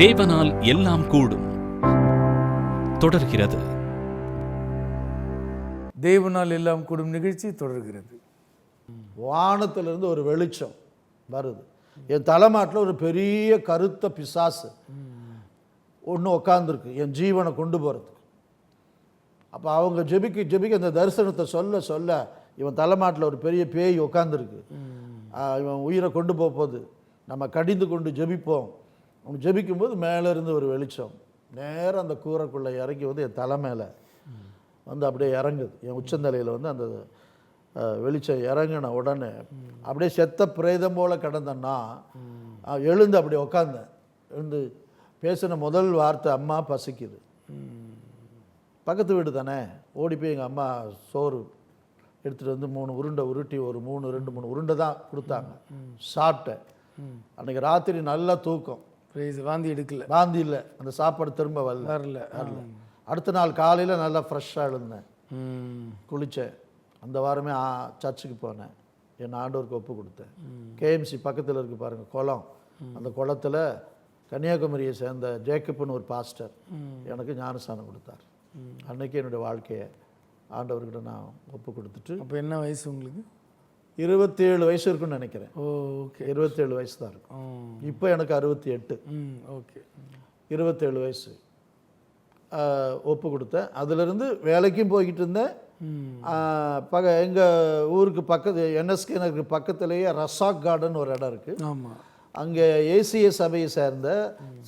தேவனால் எல்லாம் கூடும். தொடர்கிறது. தேவனால் எல்லாம் கூடும் நிகழ்ச்சி தொடர்கிறது. வானத்திலிருந்து ஒரு வெளிச்சம் வருது. என் தலைமாட்டில் ஒரு பெரிய கருத்த பிசாசு ஒன்று உக்காந்துருக்கு. என் ஜீவனை கொண்டு போகிறதுக்கு அப்போ அவங்க ஜெபிக்க ஜெபிக்க இந்த தரிசனத்தை சொல்ல சொல்ல இவன் தலைமாட்டில் ஒரு பெரிய பேய் உட்காந்துருக்கு இவன் உயிரை கொண்டு போக போகுது. நம்ம கடிந்து கொண்டு ஜெபிப்போம். அவன் ஜெபிக்கும்போது மேலே இருந்து ஒரு வெளிச்சம். நேரா அந்த கூரைக்குள்ளே இறங்கி வந்து என் தலை மேலே வந்து அப்படியே இறங்குது. என் உச்சந்தலையில் வந்து அந்த வெளிச்சம் இறங்கின உடனே அப்படியே செத்த பிரேதம் போல் கிடந்தேன்னா எழுந்து அப்படி உக்காந்தேன். எழுந்து பேசின முதல் வார்த்தை அம்மா பசிக்குது. பக்கத்து வீடு தானே? ஓடி போய் எங்கள் அம்மா சோறு எடுத்துகிட்டு வந்து மூணு உருண்டை உருட்டி ஒரு மூணு ரெண்டு மூணு உருண்டை தான் கொடுத்தாங்க. சாப்பிட்டேன். அன்னைக்கு ராத்திரி நல்லா தூக்கம். வாந்தி எடுக்கல. வாந்தி இல்லை. அந்த சாப்பாடு திரும்ப வரல. வரல. வரல. அடுத்த நாள் காலையில் நல்லா ஃப்ரெஷ்ஷாக எழுந்தேன். குளித்தேன் அந்த வாரமே சர்ச்சுக்கு போனேன். என் ஆண்டவருக்கு ஒப்பு கொடுத்தேன். கேஎம்சி பக்கத்தில் இருக்கு பாருங்கள் குளம். அந்த குளத்துல கன்னியாகுமரியை சேர்ந்த ஜேக்கப்னு ஒரு பாஸ்டர் எனக்கு ஞானஸ்தானம் கொடுத்தார். அன்னைக்கு என்னுடைய வாழ்க்கையை ஆண்டவர்கிட்ட நான் ஒப்பு கொடுத்துட்டு அப்போ என்ன வயசு உங்களுக்கு? இருபத்தேழு வயசு இருக்குன்னு நினைக்கிறேன். ஓகே இருபத்தேழு வயசு தான் இருக்கும். இப்போ எனக்கு அறுபத்தி எட்டு ம் ஓகே இருபத்தேழு வயசு. ஒப்பு கொடுத்தேன். அதிலிருந்து வேலைக்கும் போய்கிட்டு இருந்தேன். பக எங்கள் ஊருக்கு பக்கத்து என்எஸ்கே நகருக்கு பக்கத்துலேயே ரசாக் கார்டன் ஒரு இடம் இருக்குது ஆமாம் அங்கே ஏசிய சபையை சேர்ந்த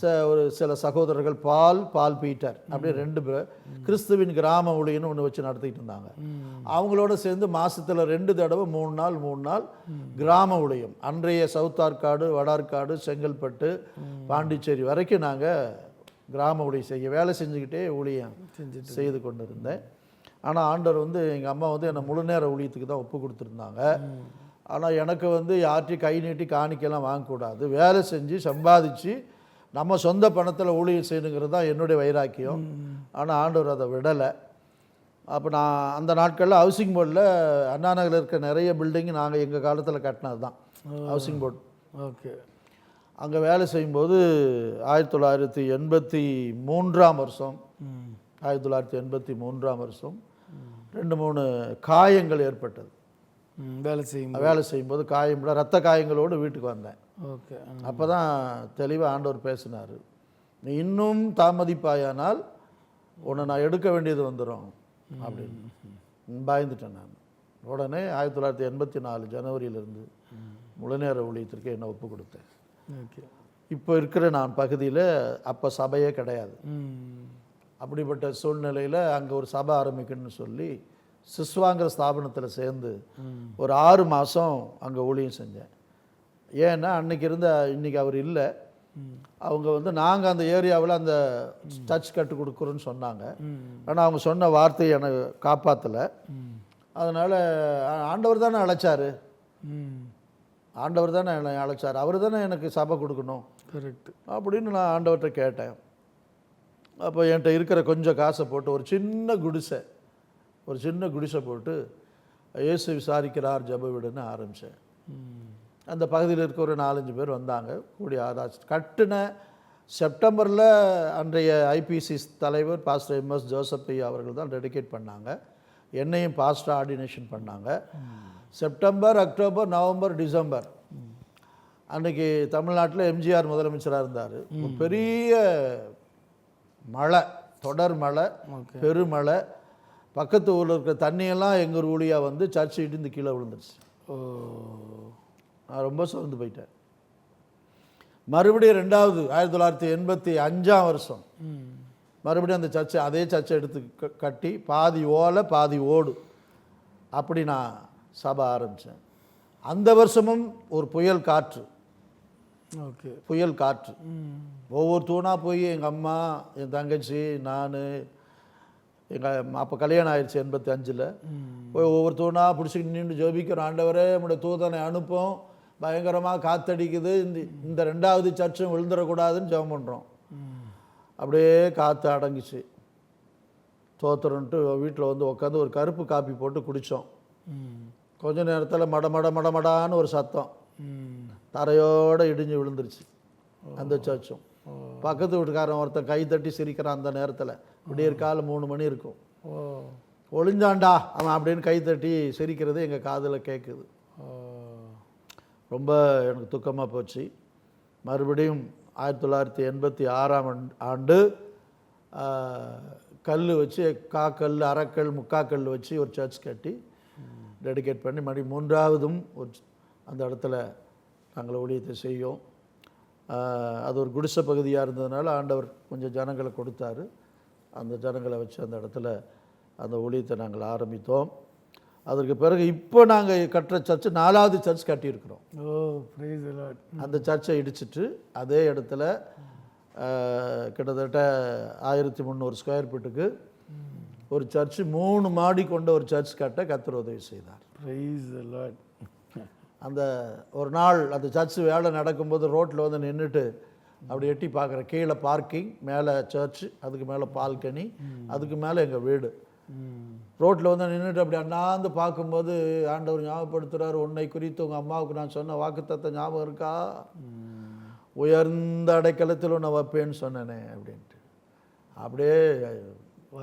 ச ஒரு சில சகோதரர்கள் பால் பால் பீட்டர் அப்படி ரெண்டு பேர். கிறிஸ்துவின் கிராம ஊழியன்னு ஒன்று வச்சு நடத்திட்டு இருந்தாங்க. அவங்களோட சேர்ந்து மாசத்துல ரெண்டு தடவை மூணு நாள் மூணு நாள் கிராம ஊழியம். அன்றைய சவுத் ஆற்காடு வடார்காடு செங்கல்பட்டு பாண்டிச்சேரி வரைக்கும் நாங்கள் கிராம ஊழியம் செய்ய வேலை செஞ்சுக்கிட்டே ஊழியம் செய்து கொண்டு இருந்தேன் ஆனால் ஆண்டவர் வந்து எங்கள் அம்மா வந்து என்னை முழு நேர ஊழியத்துக்கு தான் ஒப்பு கொடுத்துருந்தாங்க. ஆனால் எனக்கு வந்து யார்ட்டையும் கை நீட்டி காணிக்கைலாம் வாங்கக்கூடாது. வேலை செஞ்சு சம்பாதிச்சு நம்ம சொந்த பணத்தில் ஊழியம் செய்யணுங்கிறது தான் என்னுடைய வைராக்கியம். ஆனால் ஆண்டவர் அதை விடலை. அப்போ நான் அந்த நாட்களில் ஹவுசிங் போர்டில் அண்ணா நகரில் இருக்க நிறைய பில்டிங் நாங்கள் எங்கள் காலத்தில் கட்டினது தான். Housing board okay. அங்கே வேலை செய்யும்போது ஆயிரத்தி தொள்ளாயிரத்தி எண்பத்தி மூன்றாம் வருஷம். ஆயிரத்தி தொள்ளாயிரத்தி எண்பத்தி மூன்றாம் வருஷம். ரெண்டு மூணு காயங்கள் ஏற்பட்டது. வேலை செய்யும் வேலை செய்யும்போது காயம் ரத்த காயங்களோடு வீட்டுக்கு வந்தேன். ஓகே. அப்போ தான் தெளிவாக ஆண்டவர் பேசினார். நீ இன்னும் தாமதிப்பாயானால் உன்னை நான் எடுக்க வேண்டியது வந்துடும் அப்படின்னு. பயந்துட்டேன் நான். உடனே ஆயிரத்தி தொள்ளாயிரத்தி எண்பத்தி நாலு ஜனவரியிலிருந்து முழுநேர ஊழியத்திற்கு என்னை ஒப்பு கொடுத்தேன். ஓகே. இப்போ இருக்கிற நான் பகுதியில் அப்போ சபையே கிடையாது. அப்படிப்பட்ட சூழ்நிலையில் அங்கே ஒரு சபை ஆரம்பிக்கணும்னு சொல்லி சிஸ்வாங்கிற ஸ்தாபனத்தில் சேர்ந்து ஒரு ஆறு மாதம் அங்கே ஊழியம் செஞ்சேன். ஏன்னா அன்னைக்கு இருந்த இன்னைக்கு அவர் இல்லை. அவங்க வந்து நாங்கள் அந்த ஏரியாவில் அந்த டச் கட்டு கொடுக்குறோன்னு சொன்னாங்க. ஆனால் அவங்க சொன்ன வார்த்தையை எனக்கு காப்பாற்றலை அதனால் ஆண்டவர் தானே அழைச்சாரு. ஆண்டவர் தானே என்னை அழைச்சார். அவர் தானே எனக்கு சபை கொடுக்கணும். கரெக்ட். அப்படின்னு நான் ஆண்டவர்கிட்ட கேட்டேன். அப்போ என்கிட்ட இருக்கிற கொஞ்சம் காசை போட்டு ஒரு சின்ன குடிசை ஒரு சின்ன குடிசை போட்டு இயேசு விசாரிக்கிறார் ஜெப வீடுன்னு ஆரம்பித்தேன் அந்த பகுதியில் இருக்க ஒரு நாலஞ்சு பேர் வந்தாங்க கூடி ஆராய்ச்சி. கட்டின செப்டம்பரில் அன்றைய ஐபிசி தலைவர் பாஸ்டர் எம்எஸ் ஜோசப் ஐயா அவர்கள் தான் டெடிகேட் பண்ணாங்க. என்னையும் பாஸ்டர் ஆர்டினேஷன் பண்ணாங்க. September October November December. அன்னைக்கு தமிழ்நாட்டில் எம்ஜிஆர் முதலமைச்சராக இருந்தார். பெரிய மழை தொடர் மழை பெருமழை. பக்கத்து ஊரில் இருக்கிற தண்ணியெல்லாம் எங்கள் ஊழியாக வந்து சர்ச்சு இடிந்து கீழே விழுந்துருச்சு. ஓ. நான் ரொம்ப சோர்ந்து போயிட்டேன். மறுபடியும் ரெண்டாவது ஆயிரத்தி தொள்ளாயிரத்தி எண்பத்தி அஞ்சாம் வருஷம். மறுபடியும் அந்த சர்ச்சை அதே சர்ச்சை எடுத்து க- கட்டி பாதி ஓலை பாதி ஓடு. அப்படி நான் சபை ஆரம்பித்தேன் அந்த வருஷமும் ஒரு புயல் காற்று. ஓகே. புயல் காற்று. ஒவ்வொரு தூணாக போய் எங்கள் அம்மா என் தங்கச்சி நான் எங்கள் அப்போ கல்யாணம் ஆயிடுச்சு எண்பத்தி அஞ்சில் போய் ஒவ்வொரு தூணாக பிடிச்சிக்கிட்டு நின்று ஜோபிக்கிறோம். ஆண்டவரே நம்முடைய தூதனை அனுப்பும் பயங்கரமாக காத்தடிக்குது. இந்த இந்த ரெண்டாவது சர்ச்சும் விழுந்துடக்கூடாதுன்னு ஜெபம் பண்ணுறோம் அப்படியே காற்று அடங்குச்சு. தோத்துறன்ட்டு வீட்டில் வந்து உட்காந்து ஒரு கருப்பு காப்பி போட்டு குடித்தோம் கொஞ்ச நேரத்தில் மட மட மட மடான்னு ஒரு சத்தம். தரையோட இடிஞ்சு விழுந்துருச்சு. அந்த சர்ச்சும். பக்கத்து வீட்டுக்காரன் ஒருத்தன் கை தட்டி சிரிக்கிறான் அந்த நேரத்தில். விடியற் காலை மூணு மணி இருக்கும். ஒளிஞ்சாண்டா அவன் அப்படின்னு கை தட்டி சிரிக்கிறது எங்கள் காதில் கேட்குது ரொம்ப எனக்கு துக்கமாக போச்சு. மறுபடியும் ஆயிரத்தி தொள்ளாயிரத்தி எண்பத்தி ஆறாம் ஆண்டு- கல் வச்சு காக்கல் அரைக்கல் முக்காக்கல் வச்சு ஒரு சர்ச் கட்டி டெடிகேட் பண்ணி மறுபடி மூன்றாவதும் ஒரு அந்த இடத்துல நாங்கள் ஊழியத்தை செய்யோம் அது ஒரு குடிசை பகுதியாக இருந்ததுனால ஆண்டவர் கொஞ்சம் ஜனங்களை கொடுத்தாரு. அந்த ஜனங்களை வச்சு அந்த இடத்துல அந்த ஊழியத்தை நாங்கள் ஆரம்பித்தோம். அதற்கு பிறகு இப்போ நாங்கள் கட்டுற சர்ச் நாலாவது சர்ச் கட்டியிருக்கிறோம். அந்த சர்ச்சை இடிச்சிட்டு அதே இடத்துல கிட்டத்தட்ட ஆயிரத்தி முந்நூறு ஸ்கொயர் ஃபீட்டுக்கு ஒரு சர்ச் மூணு மாடி கொண்ட ஒரு சர்ச் கட்ட கத்தர் உதவி செய்தார். அந்த ஒரு நாள் அந்த சர்ச் வேலை நடக்கும்போது ரோட்டில் வந்து நின்றுட்டு அப்படி எட்டி பார்க்குறேன் கீழே பார்க்கிங் மேலே சர்ச் அதுக்கு மேலே பால்கனி அதுக்கு மேலே எங்கள் வீடு. ரோட்டில் வந்து நின்றுட்டு அப்படி அண்ணாந்து பார்க்கும்போது ஆண்டவர் ஞாபகப்படுத்துகிறார் உன்னை குறித்து உங்கள் அம்மாவுக்கு நான் சொன்ன வாக்குத்தத்த ஞாபகம் இருக்கா? உயர்ந்த அடைக்கலத்தில் உன்னை வைப்பேன்னு சொன்னேனே அப்படின்ட்டு. அப்படியே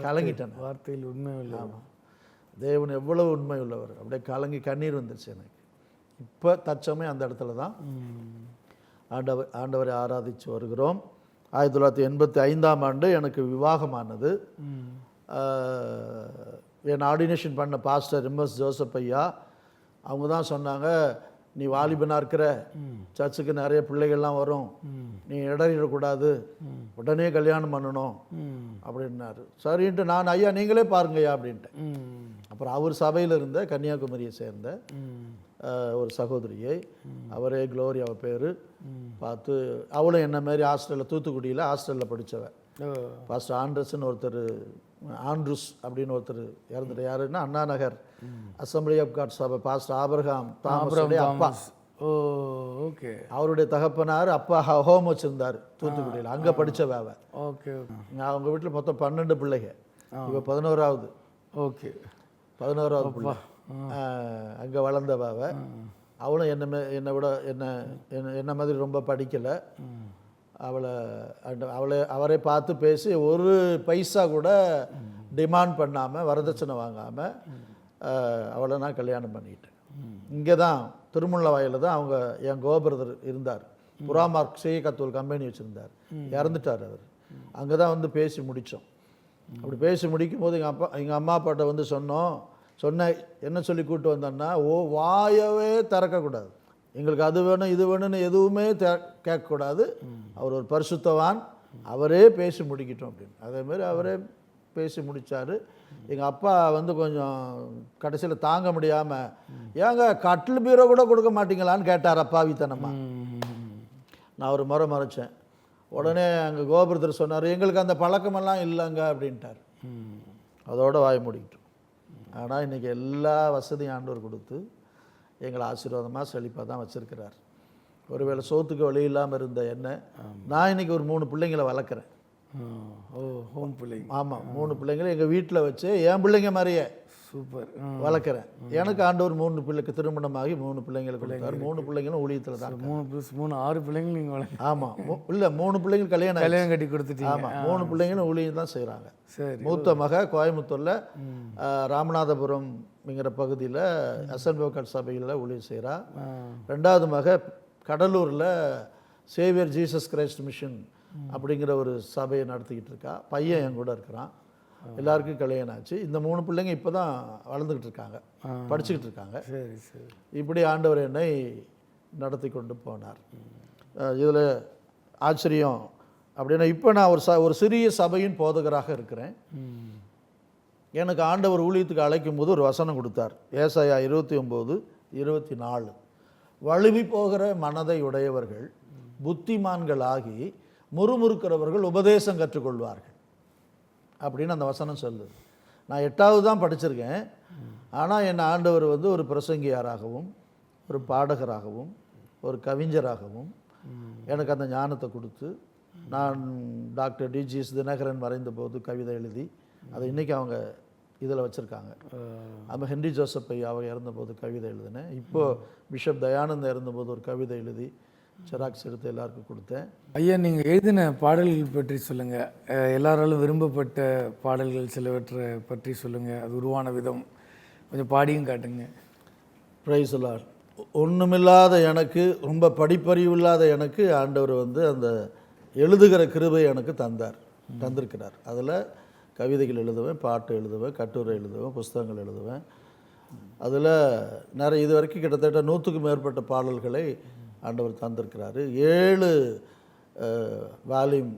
கலங்கிட்டேன் வார்த்தையில் உண்மை இல்லை தேவன் எவ்வளவு உண்மை உள்ளவர். அப்படியே கலங்கி கண்ணீர் வந்துருச்சு எனக்கு. இப்போ தற்சமயம் அந்த இடத்துல தான் ஆண்டவர் ஆண்டவரை ஆராதித்து வருகிறோம். ஆயிரத்தி தொள்ளாயிரத்தி எண்பத்தி ஐந்தாம் ஆண்டு எனக்கு விவாகமானது. என் ஆர்டினேஷன் பண்ண பாஸ்டர் எம்எஸ் ஜோசப் ஐயா அவங்க தான் சொன்னாங்க நீ வாலிபனாக இருக்கிற சர்ச்சுக்கு நிறைய பிள்ளைகள்லாம் வரும். நீ இடறிடக்கூடாது. உடனே கல்யாணம் பண்ணணும். அப்படின்னாரு. சரின்ட்டு நான் ஐயா நீங்களே பாருங்கய்யா அப்படின்ட்டேன். ம். அப்புறம் அவர் சபையில் இருந்த கன்னியாகுமரியை சேர்ந்த ஒரு சகோதரியை. அவரே க்ளோரி அவ பேர். பார்த்து அவளும் என்ன மாதிரி ஹாஸ்டலில் தூத்துக்குடியில் ஹாஸ்டலில் படித்தவ பாஸ்டர் ஆண்ட்ரஸ்ன்னு ஒருத்தர் ஆண்ட்ரூஸ் அப்படின்னு ஒருத்தர் இறந்துட்டு யாருன்னா Anna Nagar. Assembly of God சபை பாஸ்டர் ஆபிரகாம் தாமஸுடைய அப்பா. Oh okay. அவருடைய தகப்பனார் அப்பா ஹோம் வச்சிருந்தார் தூத்துக்குடியில். அங்கே படித்த வேவ ஓகே ஓகே. அவங்க வீட்டில் மொத்தம் பன்னெண்டு பிள்ளைங்க. இவ பதினோராவது ஓகே. பதினோராவது பிள்ளை. அங்கே வளர்ந்த அவளும் என்ன மே- என்னை விட என்ன என்ன மாதிரி ரொம்ப படிக்கலை. அவளை அவளை அவரை பார்த்து பேசி ஒரு பைசா கூட டிமாண்ட் பண்ணாமல் வரதட்சணை வாங்காமல் அவளை நான் கல்யாணம் பண்ணிக்கிட்டேன் இங்கே தான் திருமுல்ல வயலில் தான் அவங்க என் கோபுரதர் இருந்தார். புறாமார்க் கத்தூல் கம்பெனி வச்சுருந்தார். இறந்துட்டார் அவர். அங்கே தான் வந்து பேசி முடித்தோம் அப்படி பேசி முடிக்கும் போது எங்கள் அப்பா எங்கள் அம்மா அப்பாட்ட வந்து சொன்னோம் சொன்ன என்ன சொல்லி கூட்டு வந்தோன்னா ஓ வாயவே திறக்கக்கூடாது. எங்களுக்கு அது வேணும் இது வேணும்னு எதுவுமே தே கேட்கக்கூடாது. அவர் ஒரு பரிசுத்தவான். அவரே பேசி முடிக்கட்டும் அப்படின்னு. அதேமாரி அவரே பேசி முடித்தார் எங்கள் அப்பா வந்து கொஞ்சம் கடைசியில் தாங்க முடியாமல் ஏங்க கட்டில் பீரோ கூட கொடுக்க மாட்டீங்களான்னு கேட்டார் அப்பாவித்தனமா. நான் ஒரு முறை மறைச்சேன். உடனே அங்கே கோபுரத்தில் சொன்னார் எங்களுக்கு அந்த பழக்கமெல்லாம் இல்லைங்க அப்படின்ட்டார். அதோட வாய் முடிக்கிட்டோம் ஆனால் இன்றைக்கி எல்லா வசதியும் ஆண்டவர் கொடுத்து எங்களை ஆசீர்வாதமாக செழிப்பாக தான் வச்சுருக்கிறார். ஒருவேளை சோத்துக்கு வழி இல்லாமல் இருந்த என்ன நான் இன்றைக்கி ஒரு மூணு பிள்ளைங்களை வளர்க்குறேன். ஓ ஹோம் பிள்ளைங்க. ஆமாம் மூணு பிள்ளைங்களை எங்கள் வீட்டில் வச்சு என் பிள்ளைங்க மாதிரியே சூப்பர். வளர்க்குறேன். எனக்கு ஆண்டவர் மூணு பிள்ளைக்கு திருமணமாகி மூணு பிள்ளைங்களை கொடுத்தாரு. மூணு பிள்ளைங்களும் ஊழியத்தில் தான் மூணு மூணு ஆறு பிள்ளைங்க நீங்கள் வளர்க்க ஆமாம் இல்லை மூணு பிள்ளைங்க கல்யாணம். கல்யாணம் கட்டி கொடுத்துட்டீங்க. ஆமாம் மூணு பிள்ளைங்களும் ஊழியம் தான் செய்கிறாங்க சரி. மூத்த மக கோயம்புத்தூரில் ராமநாதபுரம்ங்கிற பகுதியில் அசன்போக்கட் சபையில் ஊழியம் செய்கிறா ரெண்டாவது மக கடலூரில் சேவியர் ஜீசஸ் கிரைஸ்ட் மிஷன் அப்படிங்கிற ஒரு சபையை நடத்திக்கிட்டு இருக்கா. பையன் என் கூட இருக்கிறான். எல்லாருக்கும் கல்யாணம் ஆச்சு இந்த மூணு பிள்ளைங்க இப்போ தான் வளர்ந்துக்கிட்டு இருக்காங்க படிச்சுக்கிட்டு இருக்காங்க. சரி சரி. இப்படி ஆண்டவர் என்னை நடத்தி கொண்டு போனார். இதில் ஆச்சரியம் அப்படின்னா இப்போ நான் ஒரு ச ஒரு சிறிய சபையின் போதகராக இருக்கிறேன். எனக்கு ஆண்டவர் ஊழியத்துக்கு அழைக்கும் போது ஒரு வசனம் கொடுத்தார். ஏசாயா இருபத்தி ஒம்பது இருபத்தி நாலு வழுவி போகிற மனதை உடையவர்கள் புத்திமான்களாகி முறுமுறுக்கிறவர்கள் உபதேசம் கற்றுக்கொள்வார்கள். அப்படின்னு அந்த வசனம் சொல்லுது. நான் எட்டாவது தான் படிச்சிருக்கேன். ஆனால் என் ஆண்டவர் வந்து ஒரு பிரசங்கியாராகவும் ஒரு பாடகராகவும் ஒரு கவிஞராகவும் எனக்கு அந்த ஞானத்தை கொடுத்து நான் டாக்டர் டிஜிஎஸ் தினகரன் மறைந்த போது கவிதை எழுதி அதை இன்றைக்கி அவங்க இதில் வச்சுருக்காங்க. நம்ம ஹென்ரி ஜோசப் ஐயா அவர் இறந்தபோது கவிதை எழுதினேன். இப்போது பிஷப் தயானந்த் இறந்தபோது ஒரு கவிதை எழுதி ஜெராக்ஸ் எடுத்து எல்லாருக்கும் கொடுத்தேன். ஐயா நீங்கள் எழுதின பாடல்கள் பற்றி சொல்லுங்கள் எல்லாராலும் விரும்பப்பட்ட பாடல்கள் சிலவற்றை பற்றி சொல்லுங்கள் அது உருவான விதம். கொஞ்சம் பாடியும் காட்டுங்க. ப்ரைஸ் லார்ட் ஒன்றுமில்லாத எனக்கு ரொம்ப படிப்பறிவு இல்லாத எனக்கு ஆண்டவர் வந்து அந்த எழுதுகிற கிருபை எனக்கு தந்தார் தந்திருக்கிறார். அதில் கவிதைகள் எழுதுவேன் பாட்டு எழுதுவேன் கட்டுரை எழுதுவேன் புஸ்தகங்கள் எழுதுவேன். அதில் நிறைய இது வரைக்கும் கிட்டத்தட்ட நூற்றுக்கும் மேற்பட்ட பாடல்களை ஆண்டவர் தந்திருக்கிறாரு. ஏழு வால்யூம்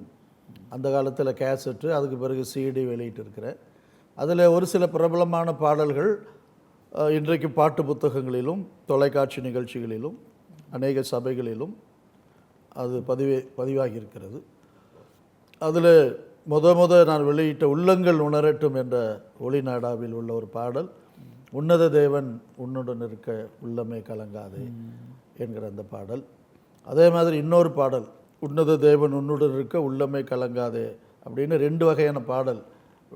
அந்த காலத்தில் கேசட்டு அதுக்கு பிறகு சிடி வெளியிட்டிருக்கிறேன். அதில் ஒரு சில பிரபலமான பாடல்கள் இன்றைக்கு பாட்டு புத்தகங்களிலும் தொலைக்காட்சி நிகழ்ச்சிகளிலும் அநேக சபைகளிலும் அது பதிவே பதிவாகி இருக்கிறது அதில் முத முத நான் வெளியிட்ட உள்ளங்கள் உணரட்டும் என்ற ஒளிநாடாவில் உள்ள ஒரு பாடல் உன்னத தேவன் உன்னுடன் இருக்க உள்ளமே கலங்காதே. என்கிற அந்த பாடல். அதே மாதிரி இன்னொரு பாடல் உன்னத தேவன் உன்னுடன் இருக்க உள்ளமே கலங்காதே அப்படின்னு ரெண்டு வகையான பாடல்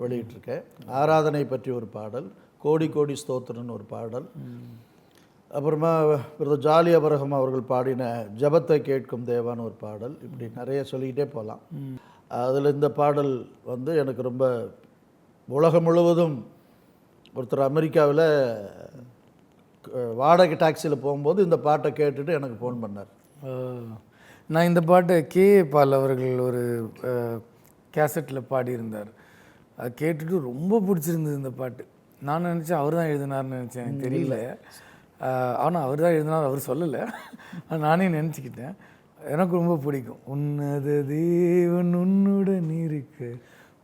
வெளியிட்டிருக்கேன். ஆராதனை பற்றி ஒரு பாடல் கோடி கோடி ஸ்தோத்திரன்னு ஒரு பாடல். அப்புறமா பிரதர் ஜாலி அபரகம் அவர்கள் பாடின ஜெபத்தை கேட்கும் தேவான்னு ஒரு பாடல். இப்படி நிறைய சொல்லிக்கிட்டே போகலாம். அதில் இந்த பாடல் வந்து எனக்கு ரொம்ப உலகம் முழுவதும் ஒருத்தர் அமெரிக்காவில் வாடகை டாக்ஸியில் போகும்போது இந்த பாட்டை கேட்டுட்டு எனக்கு ஃபோன் பண்ணார். நான் இந்த பாட்டை கே. பால் அவர்கள் ஒரு கேசட்டில் பாடியிருந்தார். அதை கேட்டுட்டு ரொம்ப பிடிச்சிருந்தது இந்த பாட்டு. நான் நினச்சேன் அவர் தான் எழுதினார்னு நினச்சேன் எனக்கு தெரியல. ஆனால் அவர் தான் எழுதினார் அவர் சொல்லலை. நானே நினச்சிக்கிட்டேன். எனக்கு ரொம்ப பிடிக்கும். உன்னத தேவன் உன்னுடன் இருக்க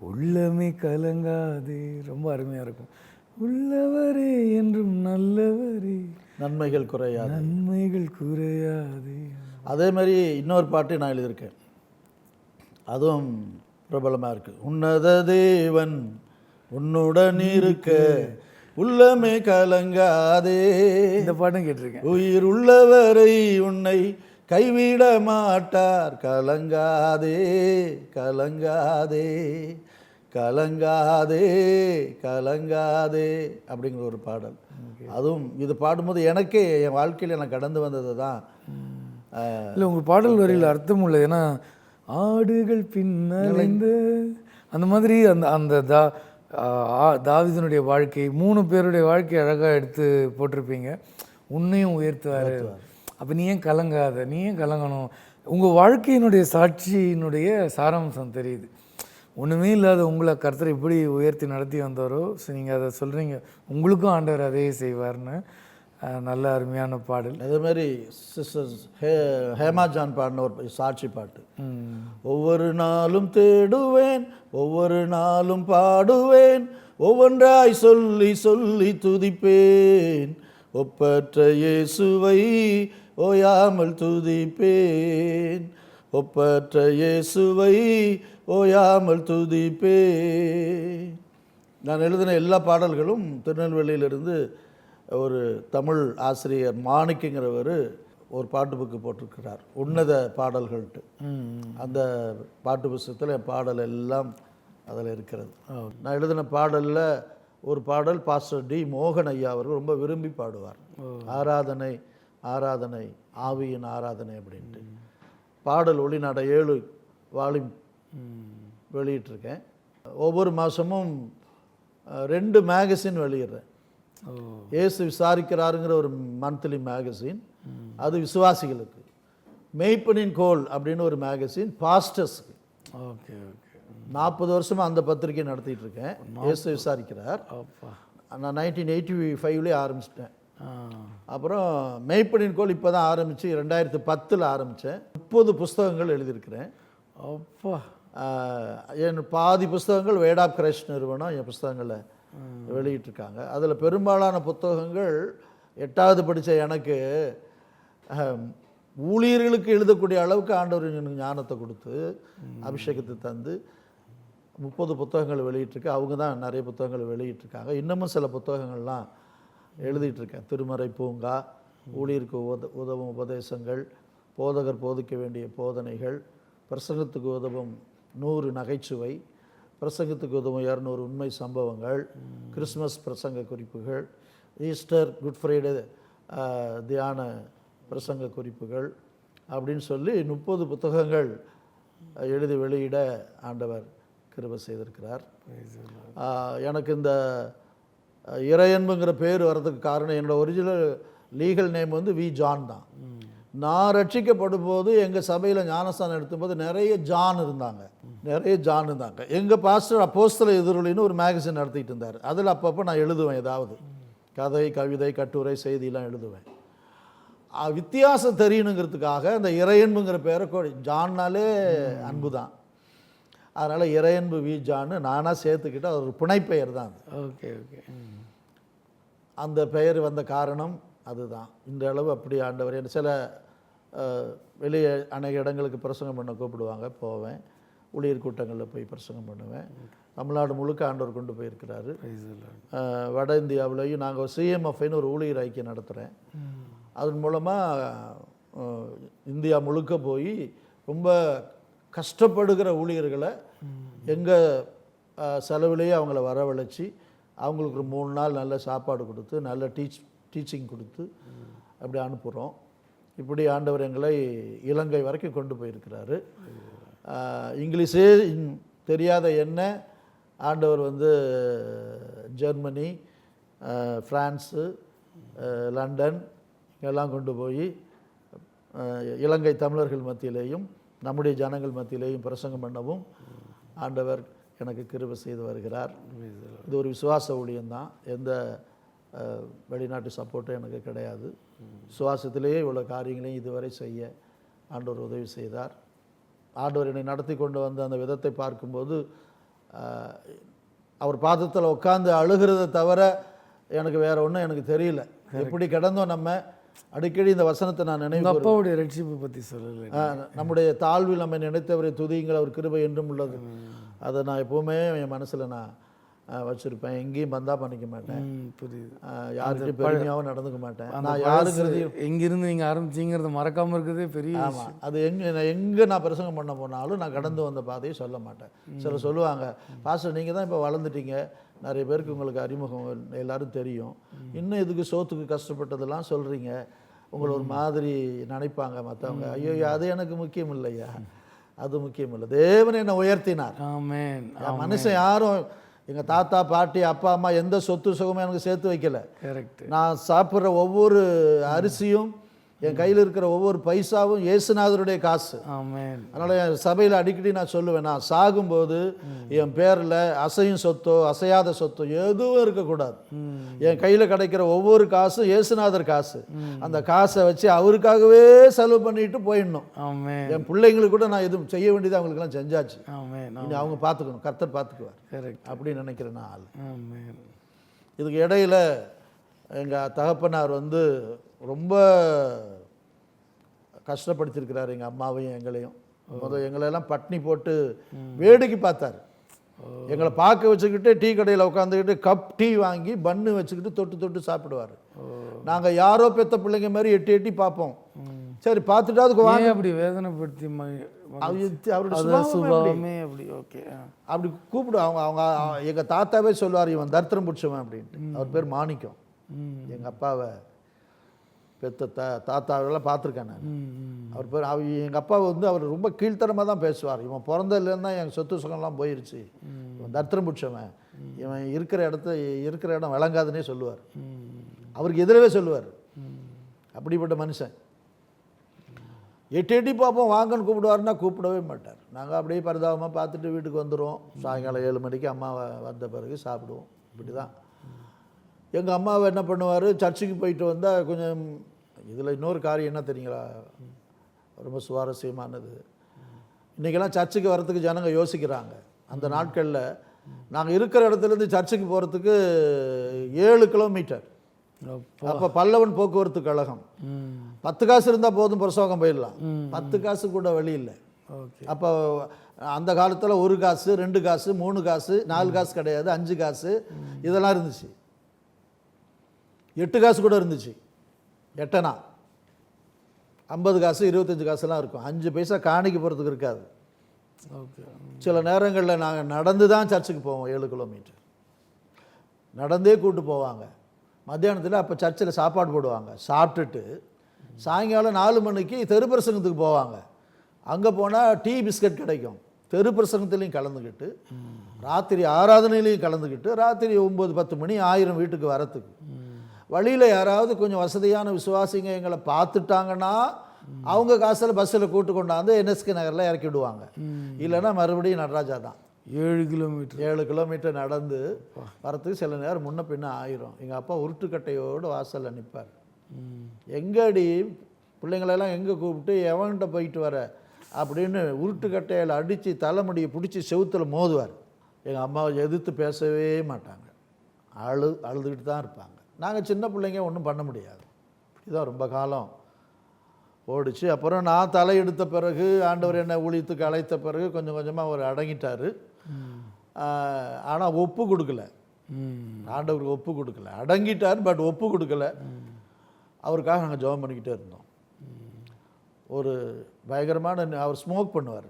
உள்ளமே கலங்காதே. ரொம்ப அருமையாக இருக்கும். உள்ளவரே என்றும் நல்லவரே. நன்மைகள் குறையாது. நன்மைகள் குறையாதே. அதே மாதிரி இன்னொரு பாட்டு நான் எழுதியிருக்கேன். அதுவும் பிரபலமாக இருக்குது உன்னத தேவன் உன்னுடன் இருக்க உள்ளமே கலங்காதே. இந்த பாட்டும் கேட்டிருக்கேன். உயிர் உள்ளவரை உன்னை கைவிட மாட்டார். கலங்காதே கலங்காதே. கலங்காதே கலங்காதே அப்படிங்கிற ஒரு பாடல். அதுவும் இது பாடும்போது எனக்கே என் வாழ்க்கையில் எனக்கு கடந்து வந்தது தான். இல்லை உங்கள் பாடல் வரியில் அர்த்தம் இல்லை. ஏன்னா ஆடுகள் பின்னலைந்த அந்த மாதிரி அந்த அந்த தா தாவீதினுடைய வாழ்க்கை மூணு பேருடைய வாழ்க்கை அழகாக எடுத்து போட்டிருப்பீங்க. உன்னையும் உயர்த்துவார். அப்போ நீ ஏன் கலங்காத? நீ ஏன் கலங்கணும்? உங்கள் வாழ்க்கையினுடைய சாட்சியினுடைய சாராம்சம் தெரியுது. ஒன்றுமே இல்லாத உங்களை கர்த்தர் இப்படி உயர்த்தி நடத்தி வந்தாரோ ஸோ நீங்கள் அதை சொல்கிறீங்க உங்களுக்கும் ஆண்டவர் அதே செய்வார்னு நல்ல அருமையான பாடல். அதே மாதிரி சிஸ்டர் ஹே ஹேமா ஜான் பாடின ஒரு சாட்சி பாட்டு. ஒவ்வொரு நாளும் தேடுவேன் ஒவ்வொரு நாளும் பாடுவேன் ஒவ்வொன்றாய் சொல்லி சொல்லி துதிப்பேன். ஒப்பற்ற இயேசுவை ஓயாமல் துதிப்பேன். ஒப்பற்ற இயேசுவை ஓயாமல் துதிப்பேன் நான் எழுதின எல்லா பாடல்களும் திருநெல்வேலியிலிருந்து ஒரு தமிழ் ஆசிரியர் மாணிக்கங்கிறவர் ஒரு பாட்டு புக்கு போட்டிருக்கிறார். உன்னத பாடல்கள்ட்டு அந்த பாட்டு புஸ்தகத்தில் என் பாடல் எல்லாம் அதில் இருக்கிறது. நான் எழுதின பாடலில் ஒரு பாடல் பாஸ்டர் டி மோகன் ஐயா அவர்கள் ரொம்ப விரும்பி பாடுவார். ஆராதனை ஆராதனை ஆவியின் ஆராதனை அப்படின்ட்டு. பாடல் ஒளிநாட ஏழு வால்யூம் வெளியிட்டிருக்கேன். ஒவ்வொரு மாதமும் ரெண்டு மேகசின் வெளியிடுறேன். இயேசு விசாரிக்கிறாருங்கிற ஒரு மந்த்லி மேகசின் அது விசுவாசிகளுக்கு. மெய்ப்பனின் கோல் அப்படின்னு ஒரு மேகசின் பாஸ்டர்ஸ்க்கு ஓகே ஓகே. நாற்பது வருஷமாக அந்த பத்திரிகை நடத்திட்டு இருக்கேன் இயேசு விசாரிக்கிறார். நான் நைன்டீன் எயிட்டி ஃபைவ்லேயே ஆரம்பிச்சிட்டேன் அப்புறம் மெய்ப்பனின் கோல் இப்போ தான் ஆரம்பித்து ரெண்டாயிரத்து பத்தில் ஆரம்பித்தேன் முப்பது புஸ்தகங்கள் எழுதியிருக்கிறேன். அப்பா. என் பாதி புஸ்தகங்கள் வேடாப் கிரைஸ்ட் நிறுவனம் என் புஸ்தகங்களை வெளியிட்டிருக்காங்க. அதில் பெரும்பாலான புத்தகங்கள் எட்டாவது படித்த எனக்கு ஊழியர்களுக்கு எழுதக்கூடிய அளவுக்கு ஆண்டவர் எனக்கு ஞானத்தை கொடுத்து அபிஷேகத்தை தந்து முப்பது புத்தகங்கள் வெளியிட்டிருக்கு. அவங்க தான் நிறைய புத்தகங்கள் வெளியிட்டிருக்காங்க. இன்னமும் சில புத்தகங்கள்லாம் எழுதிட்டு இருக்கேன் திருமறை பூங்கா ஊழியருக்கு உத உதவும் உபதேசங்கள் போதகர் போதிக்க வேண்டிய போதனைகள் பிரசங்கத்துக்கு உதவும் நூறு நகைச்சுவை பிரசங்கத்துக்கு உதவும் இரநூறு உண்மை சம்பவங்கள் கிறிஸ்மஸ் பிரசங்க குறிப்புகள் ஈஸ்டர் குட் ஃப்ரைடே தியான பிரசங்க குறிப்புகள் அப்படின்னு சொல்லி முப்பது புத்தகங்கள் எழுதி வெளியிட ஆண்டவர் கிருபை செய்திருக்கிறார். எனக்கு இந்த இறையன்புங்கிற பேர் வர்றதுக்கு காரணம் என்னோட ஒரிஜினல் லீகல் நேம் வந்து வி ஜான் தான். நான் ரட்சிக்கப்படும் போது எங்கள் சபையில் ஞானஸ்தானம் எடுத்தும்போது நிறைய ஜான் இருந்தாங்க. நிறைய ஜான் இருந்தாங்க. எங்கள் பாஸ்டர் அப்போஸ்தல எதிரொலின்னு ஒரு மேகசின் நடத்திட்டு இருந்தார். அதில் அப்பப்போ நான் எழுதுவேன் ஏதாவது. கதை கவிதை கட்டுரை செய்தியெல்லாம் எழுதுவேன். வித்தியாசம் தெரியணுங்கிறதுக்காக அந்த இறையன்புங்கிற பேரை ஜான்னாலே அன்பு தான் அதனால் இறையன்பு வி ஜான்னு நானாக சேர்த்துக்கிட்டு அது ஒரு புனைப்பெயர் தான் அது. Okay okay. அந்த பெயர் வந்த காரணம் அதுதான். இந்த அளவு அப்படி ஆண்டவர். என்ன சில வெளியே அநேக இடங்களுக்கு பிரசங்கம் பண்ண கூப்பிடுவாங்க போவேன். ஊழியர் கூட்டங்களில் போய் பிரசங்கம் பண்ணுவேன். தமிழ்நாடு முழுக்க ஆண்டவர் கொண்டு போயிருக்கிறாரு. வட இந்தியாவிலையும் நாங்கள் சிஎம்எஃப்னு ஒரு ஊழியர் ஐக்கியம் நடத்துகிறேன் அதன் மூலமாக இந்தியா முழுக்க போய் ரொம்ப கஷ்டப்படுகிற ஊழியர்களை எங்கள் செலவிலேயே அவங்கள வரவழைச்சி அவங்களுக்கு ஒரு மூணு நாள் நல்ல சாப்பாடு கொடுத்து நல்ல டீச் டீச்சிங் கொடுத்து அப்படி அனுப்புகிறோம் இப்படி ஆண்டவர் எங்களை இலங்கை வரைக்கும் கொண்டு போயிருக்கிறாரு. இங்கிலீஷே தெரியாத என்ன ஆண்டவர் வந்து ஜெர்மனி ஃப்ரான்ஸு லண்டன் எல்லாம் கொண்டு போய் இலங்கை தமிழர்கள் மத்தியிலேயும் நம்முடைய ஜனங்கள் மத்தியிலேயும் பிரசங்கம் பண்ணவும் ஆண்டவர் எனக்கு கிருபை செய்து வருகிறார். இது ஒரு விசுவாச ஊழியம்தான். எந்த வெளிநாட்டு சப்போர்ட்டும் எனக்கு கிடையாது. சுவாசத்திலேயே இவ்வளோ காரியங்களையும் இதுவரை செய்ய ஆண்டவர் உதவி செய்தார். ஆண்டவர் என்னை நடத்தி கொண்டு வந்த அந்த விதத்தை பார்க்கும்போது அவர் பாதத்தில் உட்காந்து அழுகிறத தவிர எனக்கு வேற ஒன்றும் எனக்கு தெரியல. எப்படி கிடந்தோம் நம்ம? அடிக்கடி இந்த வசனத்தை நான் நினைவு அப்பாவுடைய ரட்சிப்பை பற்றி சொல்லலை நம்முடைய தாழ்வில் நம்ம நினைத்தவரை துதியுங்கள் அவர் கிருபை என்றும் உள்ளது. அதை நான் எப்போவுமே என் மனசில் நான் வச்சிருப்பேன். எங்கேயும் பந்தா பண்ணிக்க மாட்டேன். புரியுது. யார்கிட்டயும் பெருமையாகவும் நடந்துக்க மாட்டேன். நான் யாருங்கிறது எங்கிருந்து நீங்கள் ஆரம்பிச்சீங்கிறத மறக்காம இருக்கிறதே பெரிய ஆமாம் அது எங்கே நான் எங்கே நான் பிரசங்கம் பண்ண போனாலும் நான் கடந்து வந்த பாதையை சொல்ல மாட்டேன். சிலர் சொல்லுவாங்க பாஸ்டர் நீங்கள் தான் இப்போ வளர்ந்துட்டீங்க. நிறைய பேருக்கு உங்களுக்கு அறிமுகம் எல்லாரும் தெரியும். இன்னும் இதுக்கு சோத்துக்கு கஷ்டப்பட்டதெல்லாம் சொல்கிறீங்க உங்களை ஒரு மாதிரி நினைப்பாங்க மற்றவங்க ஐயோ அது எனக்கு முக்கியம் இல்லையா? அது முக்கியம் இல்லை. தேவன் என்னை உயர்த்தினார். மனுஷன் யாரும் எங்கள் தாத்தா பாட்டி அப்பா அம்மா எந்த சொத்து சுகமும் எனக்கு சேர்த்து வைக்கல. கரெக்ட் நான் சாப்பிட்ற ஒவ்வொரு அரிசியும் என் கையில் இருக்கிற ஒவ்வொரு பைசாவும் இயேசுநாதருடைய காசு. ஆமேன். அதனால் என் சபையில் அடிக்கடி நான் சொல்லுவேன் நான் சாகும்போது என் பேரில் அசையும் சொத்தோ அசையாத சொத்தோ எதுவும் இருக்கக்கூடாது. என் கையில் கிடைக்கிற ஒவ்வொரு காசும் இயேசுநாதர் காசு. அந்த காசை வச்சு அவருக்காகவே செலவு பண்ணிட்டு போயிடணும். என் பிள்ளைங்களுக்கு கூட நான் எதுவும் செய்ய வேண்டியது அவங்களுக்கெல்லாம் செஞ்சாச்சு. அவங்க பார்த்துக்கணும் கர்த்தர் பார்த்துக்குவார் கரெக்ட் அப்படி நினைக்கிறேன் நான் இதுக்கு இடையில எங்கள் தகப்பனார் வந்து ரொம்ப கஷ்டப்படுத்தியிருக்கிறார் எங்கள் அம்மாவையும் எங்களையும். முதல் எங்களெல்லாம் பட்னி போட்டு வேடிக்கை பார்த்தார். எங்களை பார்க்க வச்சுக்கிட்டு டீ கடையில் உட்காந்துக்கிட்டு கப் டீ வாங்கி பன்னு வச்சுக்கிட்டு தொட்டு தொட்டு சாப்பிடுவார். நாங்கள் யாரோ பெத்த பிள்ளைங்க மாதிரி எட்டி எட்டி பார்ப்போம். சரி பார்த்துட்டாது ஏன் அப்படி வேதனைப்படுத்தி அவருடைய அப்படி. ஓகே அப்படி கூப்பிடு அவங்க அவங்க அவங்க- எங்க தாத்தாவே சொல்லுவார் இவன் தரித்திரம் பிடிச்சவன் அப்படின்ட்டு. அவர் பேர் மாணிக்கம். எங்க அப்பாவை பெத்த தா தாத்தாவெல்லாம் பார்த்துருக்கேன் நான். அவர் பேர் அவ எங்கள் அப்பா வந்து அவர் ரொம்ப கீழ்த்தரமாக தான் பேசுவார். இவன் பிறந்ததுலேருந்து தான் என் சொத்து சுகம்லாம் போயிருச்சு. இவன் தரித்திரம் பிடிச்சவன். இவன் இருக்கிற இடத்த இருக்கிற இடம் விளங்காதுன்னே சொல்லுவார். அவருக்கு எதிரவே சொல்லுவார். அப்படிப்பட்ட மனுஷன். எட்டு எட்டி பார்ப்போம் வாங்கன்னு கூப்பிடுவாருன்னா கூப்பிடவே மாட்டார். நாங்கள் அப்படியே பரிதாபமாக பார்த்துட்டு வீட்டுக்கு வந்துடுவோம் சாயங்காலம் ஏழு மணிக்கு அம்மா வந்த பிறகு சாப்பிடுவோம். இப்படி தான் எங்கள் அம்மாவை என்ன பண்ணுவார்? சர்ச்சுக்கு போயிட்டு வந்தால் கொஞ்சம் இதில் இன்னொரு காரியம் என்ன தெரியுங்களா? ரொம்ப சுவாரஸ்யமானது. இன்றைக்கெல்லாம் சர்ச்சுக்கு வரத்துக்கு ஜனங்க யோசிக்கிறாங்க. அந்த நாட்களில் நாங்கள் இருக்கிற இடத்துலேருந்து சர்ச்சுக்கு போகிறதுக்கு ஏழு கிலோமீட்டர். அப்போ. பல்லவன் போக்குவரத்து கழகம். பத்து காசு இருந்தால் போதும் பிரசவகம் போயிடலாம். பத்து காசு கூட வழி இல்லை. ஓகே. அப்போ அந்த காலத்தில் ஒரு காசு ரெண்டு காசு மூணு காசு நாலு காசு கிடையாது அஞ்சு காசு. இதெல்லாம் இருந்துச்சு. எட்டு காசு கூட இருந்துச்சு. எட்டனா? ஐம்பது காசு இருபத்தஞ்சு காசுலாம் இருக்கும். அஞ்சு பைசா காணிக்கு போகிறதுக்கு இருக்காது. ஓகே. சில நேரங்களில் நாங்கள் நடந்து தான் சர்ச்சுக்கு போவோம் ஏழு கிலோமீட்டர். நடந்தே கூட்டு போவாங்க. மத்தியானத்தில் அப்போ சர்ச்சில் சாப்பாடு போடுவாங்க. சாப்பிட்டுட்டு சாயங்காலம் நாலு மணிக்கு தெரு பிரசங்கத்துக்கு போவாங்க. அங்கே போனால் டீ பிஸ்கட் கிடைக்கும். தெரு பிரசங்கத்துலேயும் கலந்துக்கிட்டு ராத்திரி ஆராதனையிலையும் கலந்துக்கிட்டு ராத்திரி ஒம்பது பத்து மணி ஆயிரம் வீட்டுக்கு வரத்துக்கு. வழியில் யாராவது கொஞ்சம் வசதியான விசுவாசிங்க எங்களை பார்த்துட்டாங்கன்னா அவங்க காசில் பஸ்ஸில் கூட்டு கொண்டாந்து என்எஸ்கே நகரில் இறக்கி விடுவாங்க. இல்லைன்னா மறுபடியும் நடராஜா தான். ஏழு கிலோமீட்டர். ஏழு கிலோமீட்டர் நடந்து வரத்துக்கு சில நேரம் முன்ன பின்ன ஆயிரும். எங்கள் அப்பா உருட்டுக்கட்டையோடு வாசலில் நிற்பார் எங்கடி பிள்ளைங்களெல்லாம் எங்கே கூப்பிட்டு எவன்கிட்ட போயிட்டு வர? அப்படின்னு உருட்டுக்கட்டையில் அடித்து தலைமுடியை பிடிச்சி செவுத்துல மோதுவார். எங்கள் அம்மாவை எதிர்த்து பேசவே மாட்டாங்க. அழு அழுதுகிட்டு தான் இருப்பாங்க. நாங்கள் சின்ன பிள்ளைங்க ஒன்றும் பண்ண முடியாது. இதுதான் ரொம்ப காலம் ஓடிச்சு. அப்புறம் நான் தலையெடுத்த பிறகு ஆண்டவர் என்னை ஊழியத்துக்கு அழைத்த பிறகு கொஞ்சம் கொஞ்சமாக அவர் அடங்கிட்டார். ஆனால் ஒப்பு கொடுக்கல. ஆண்டவருக்கு ஒப்பு கொடுக்கல. அடங்கிட்டார் பட் ஒப்பு கொடுக்கல. அவருக்காக நாங்கள் ஜெபம் பண்ணிக்கிட்டே இருந்தோம். ஒரு பயங்கரமான அவர் ஸ்மோக் பண்ணுவார்.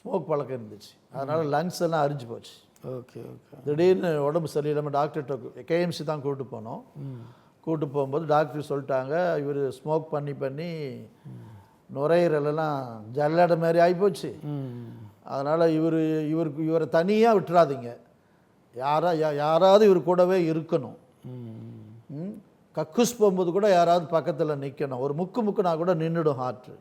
ஸ்மோக் பழக்கம் இருந்துச்சு. அதனால் லங்ஸ் எல்லாம் அரிஞ்சு போச்சு. ஓகே ஓகே திடீர்னு உடம்பு சரியில்லாமல் டாக்டர்கிட்ட கேஎம்சி தான் கூப்பிட்டு போனோம். கூப்பிட்டு போகும்போது டாக்டர் சொல்லிட்டாங்க இவர் ஸ்மோக் பண்ணி பண்ணி நுரையீரலெல்லாம் ஜல்லடை மாதிரி ஆகிப்போச்சு அதனால் இவர் இவருக்கு இவரை தனியாக விட்டுறாதீங்க. யாரா யா- யாராவது இவர் கூடவே இருக்கணும்? கக்கூஸ் போகும்போது கூட யாராவது பக்கத்தில் நிற்கணும் ஒரு முக்கு முக்குனா கூட நின்றுடும் ஹார்ட்டு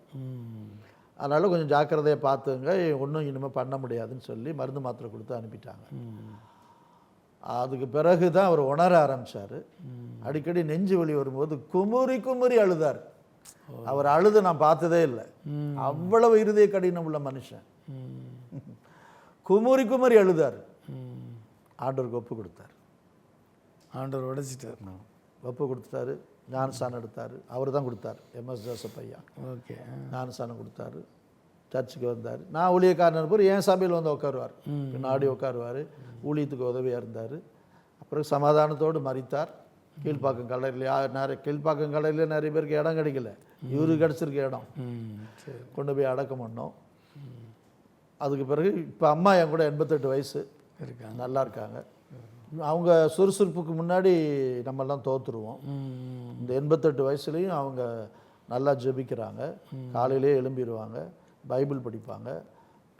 அதனால் கொஞ்சம் ஜாக்கிரதையாக பார்த்துங்க. ஒன்றும் இனிமேல் பண்ண முடியாதுன்னு சொல்லி மருந்து மாத்திரை கொடுத்து அனுப்பிட்டாங்க. அதுக்கு பிறகு தான் அவர் உணர ஆரம்பிச்சார். அடிக்கடி நெஞ்சு வலி வரும்போது குமுறி குமுறி அழுதார். அவர் அழுது நான் பார்த்ததே இல்லை. அவ்வளவு இருதய கடினம் உள்ள மனுஷன். குமுறி குமுறி அழுதார். ஆண்டவருக்கு ஒப்பு கொடுத்தார். ஆண்டவர் உடைச்சிட்டார். ஒப்பு கொடுத்துட்டாரு. ஞானஸ்தானம் எடுத்தார். அவர் தான் கொடுத்தார் எம்எஸ் ஜோசப் ஐயா. ஓகே. ஞானஸ்தானம் கொடுத்தாரு. சர்ச்சுக்கு வந்தார். நான் ஊழியக்காரன் போய் என் சபையில் வந்து உட்காருவார் பின்னாடி உட்காருவார் ஊழியத்துக்கு உதவியாக இருந்தார். அப்புறம் சமாதானத்தோடு மறித்தார் கீழ்ப்பாக்கம் கலையில் நிறைய கீழ்ப்பாக்கம் கலையில் நிறைய பேருக்கு இடம் கிடைக்கல. இவருக்கு கிடச்சிருக்க இடம். கொண்டு போய் அடக்கம் பண்ணோம். அதுக்கு பிறகு இப்போ அம்மா என் கூட எண்பத்தெட்டு வயசு. இருக்காங்க. நல்லா இருக்காங்க. அவங்க சுறுசுறுப்புக்கு முன்னாடி நம்மெல்லாம் தோற்றுருவோம் இந்த எண்பத்தெட்டு வயசுலேயும் அவங்க நல்லா ஜெபிக்கிறாங்க. காலையிலே எழும்பிடுவாங்க பைபிள் படிப்பாங்க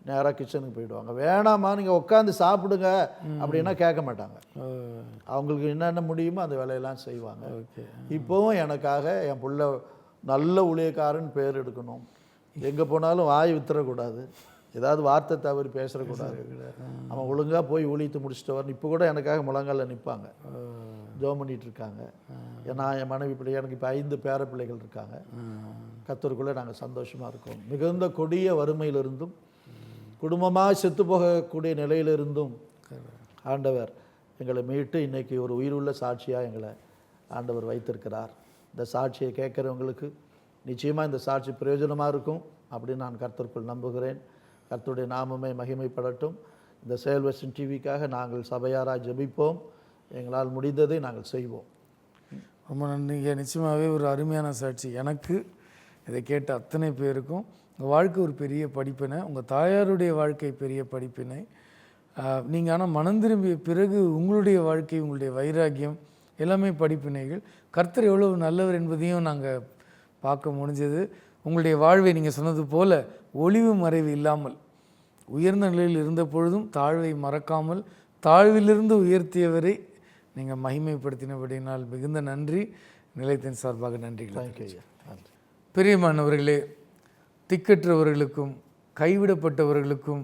நேராக கிச்சனுக்கு போயிடுவாங்க. வேணாம்மா நீங்கள் உட்காந்து சாப்பிடுங்க அப்படின்னா கேட்க மாட்டாங்க. அவங்களுக்கு என்னென்ன முடியுமோ அந்த வேலையெல்லாம் செய்வாங்க. ஓகே. இப்போவும் எனக்காக என் புள்ள நல்ல ஊழியக்காரன் பேர் எடுக்கணும். எங்கே போனாலும் வாய் வித்துறக்கூடாது. ஏதாவது வார்த்தை தவறி பேசுறக்கூடாது அவன் ஒழுங்காக போய் ஊழியத்தை முடிச்சுட்டு வரணும். இப்போ கூட எனக்காக முழங்கால நிற்பாங்க ஜோம் பண்ணிட்டு இருக்காங்க. ஏன்னா என் மனைவி பிள்ளை எனக்கு இப்போ ஐந்து பேர பிள்ளைகள் இருக்காங்க. கத்தருக்குள்ளே நாங்கள் சந்தோஷமாக இருக்கோம். மிகுந்த கொடிய வறுமையிலிருந்தும் குடும்பமாக செத்து போகக்கூடிய நிலையிலிருந்தும் ஆண்டவர் எங்களை மீட்டு இன்னைக்கு ஒரு உயிருள்ள சாட்சியாக எங்களை ஆண்டவர் வைத்திருக்கிறார். இந்த சாட்சியை கேட்குறவங்களுக்கு நிச்சயமாக இந்த சாட்சி பிரயோஜனமாக இருக்கும் அப்படின்னு நான் கர்த்தருக்குள் நம்புகிறேன். கர்த்தருடைய நாமமே மகிமைப்படட்டும். இந்த செயல் வெஸ்டன் டிவிக்காக நாங்கள் சபையாராக ஜெபிப்போம். எங்களால் முடிந்ததை நாங்கள் செய்வோம். ரொம்ப நன்றிங்க நிச்சயமாகவே ஒரு அருமையான சாட்சி. எனக்கு இதை கேட்ட அத்தனை பேருக்கும் உங்கள் வாழ்க்கை ஒரு பெரிய படிப்பினை உங்கள் தாயாருடைய வாழ்க்கை பெரிய படிப்பினை. நீங்கள் ஆனால் மனம் திரும்பிய பிறகு உங்களுடைய வாழ்க்கை உங்களுடைய வைராக்கியம் எல்லாமே படிப்பினைகள். கர்த்தர் எவ்வளவு நல்லவர் என்பதையும் நாங்கள் பார்க்க முடிஞ்சது. உங்களுடைய வாழ்வை நீங்கள் சொன்னது போல் ஒளிவு மறைவு இல்லாமல் உயர்ந்த நிலையில் இருந்த பொழுதும் தாழ்வை மறக்காமல் தாழ்விலிருந்து உயர்த்தியவரை நீங்கள் மகிமைப்படுத்தினபடியினால் மிகுந்த நன்றி. நிலையத்தின் சார்பாக நன்றிகள் நன்றி. பிரியமானவர்களே திக்கற்றவர்களுக்கும் கைவிடப்பட்டவர்களுக்கும்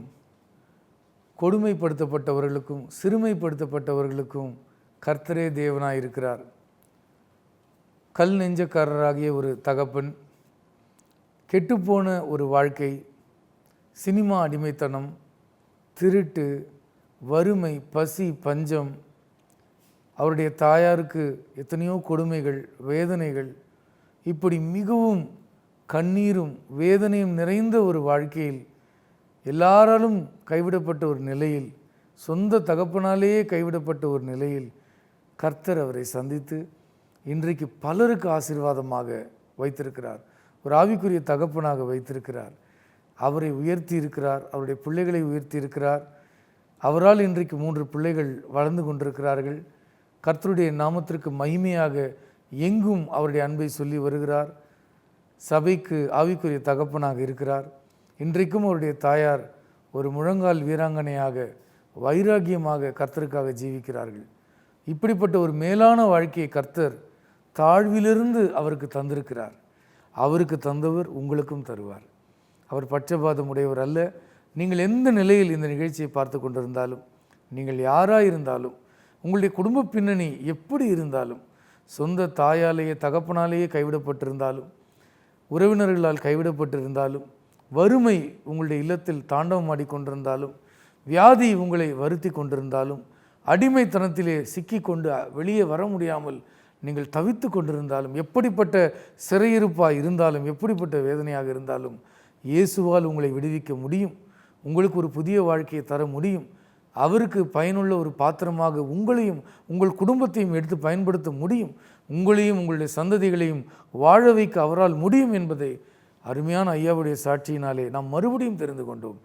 கொடுமைப்படுத்தப்பட்டவர்களுக்கும் சிறுமைப்படுத்தப்பட்டவர்களுக்கும் கர்த்தரே தேவனாய் இருக்கிறார் கல் நெஞ்சக்காரராகிய ஒரு தகப்பன் கெட்டுப்போன ஒரு வாழ்க்கை சினிமா அடிமைத்தனம் திருட்டு வறுமை பசி பஞ்சம். அவருடைய தாயாருக்கு எத்தனையோ கொடுமைகள் வேதனைகள். இப்படி மிகவும் கண்ணீரும் வேதனையும் நிறைந்த ஒரு வாழ்க்கையில் எல்லாராலும் கைவிடப்பட்ட ஒரு நிலையில் சொந்த தகப்பனாலேயே கைவிடப்பட்ட ஒரு நிலையில் கர்த்தர் அவரை சந்தித்து இன்றைக்கு பலருக்கு ஆசீர்வாதமாக வைத்திருக்கிறார். ஒரு ஆவிக்குரிய தகப்பனாக வைத்திருக்கிறார். அவரை உயர்த்தி இருக்கிறார் அவருடைய பிள்ளைகளை உயர்த்தி இருக்கிறார். அவரால் இன்றைக்கு மூன்று பிள்ளைகள் வளர்ந்து கொண்டிருக்கிறார்கள். கர்த்தருடைய நாமத்திற்கு மகிமையாக எங்கும் அவருடைய அன்பை சொல்லி வருகிறார். சபைக்கு ஆவிக்குரிய தகப்பனாக இருக்கிறார். இன்றைக்கும் அவருடைய தாயார் ஒரு முழங்கால் வீராங்கனையாக வைராகியமாக கர்த்தருக்காக ஜீவிக்கிறார்கள். இப்படிப்பட்ட ஒரு மேலான வாழ்க்கையை கர்த்தர் தாழ்விலிருந்து அவருக்கு தந்திருக்கிறார். அவருக்கு தந்தவர் உங்களுக்கும் தருவார். அவர் பட்சபாதம் உடையவர் அல்ல. நீங்கள் எந்த நிலையில் இந்த நிகழ்ச்சியை பார்த்து கொண்டிருந்தாலும் நீங்கள் யாராக இருந்தாலும் உங்களுடைய குடும்ப பின்னணி எப்படி இருந்தாலும் சொந்த தாயாலேயே தகப்பனாலேயே கைவிடப்பட்டிருந்தாலும் உறவினர்களால் கைவிடப்பட்டிருந்தாலும் வறுமை உங்களுடைய இல்லத்தில் தாண்டவம் ஆடிக்கொண்டிருந்தாலும் வியாதி உங்களை வருத்தி கொண்டிருந்தாலும் அடிமைத்தனத்திலே சிக்கிக்கொண்டு வெளியே வர முடியாமல் நீங்கள் தவித்து கொண்டிருந்தாலும் எப்படிப்பட்ட சிறையிருப்பாக இருந்தாலும் எப்படிப்பட்ட வேதனையாக இருந்தாலும் இயேசுவால் உங்களை விடுவிக்க முடியும். உங்களுக்கு ஒரு புதிய வாழ்க்கையை தர முடியும். அவருக்கு பயனுள்ள ஒரு பாத்திரமாக உங்களையும் உங்கள் குடும்பத்தையும் எடுத்து பயன்படுத்த முடியும். உங்களையும் உங்களுடைய சந்ததிகளையும் வாழ வைக்க அவரால் முடியும் என்பதை அருமையான ஐயாவுடைய சாட்சியினாலே நாம் மறுபடியும் தெரிந்து கொண்டோம்.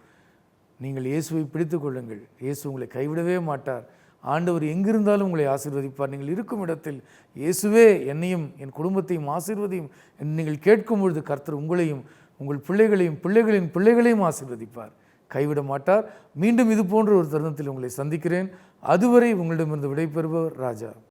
நீங்கள் இயேசுவை பிடித்து கொள்ளுங்கள். இயேசு உங்களை கைவிடவே மாட்டார். ஆண்டவர் எங்கிருந்தாலும் உங்களை ஆசீர்வதிப்பார். நீங்கள் இருக்கும் இடத்தில் இயேசுவே என்னையும் என் குடும்பத்தையும் ஆசீர்வதியும். நீங்கள் கேட்கும் பொழுது கர்த்தர் உங்களையும் உங்கள் பிள்ளைகளையும் பிள்ளைகளின் பிள்ளைகளையும் ஆசீர்வதிப்பார். கைவிட மாட்டார். மீண்டும் இது போன்ற ஒரு தருணத்தில் உங்களை சந்திக்கிறேன். அதுவரை உங்களிடமிருந்து விடைபெறுபவர் ராஜா.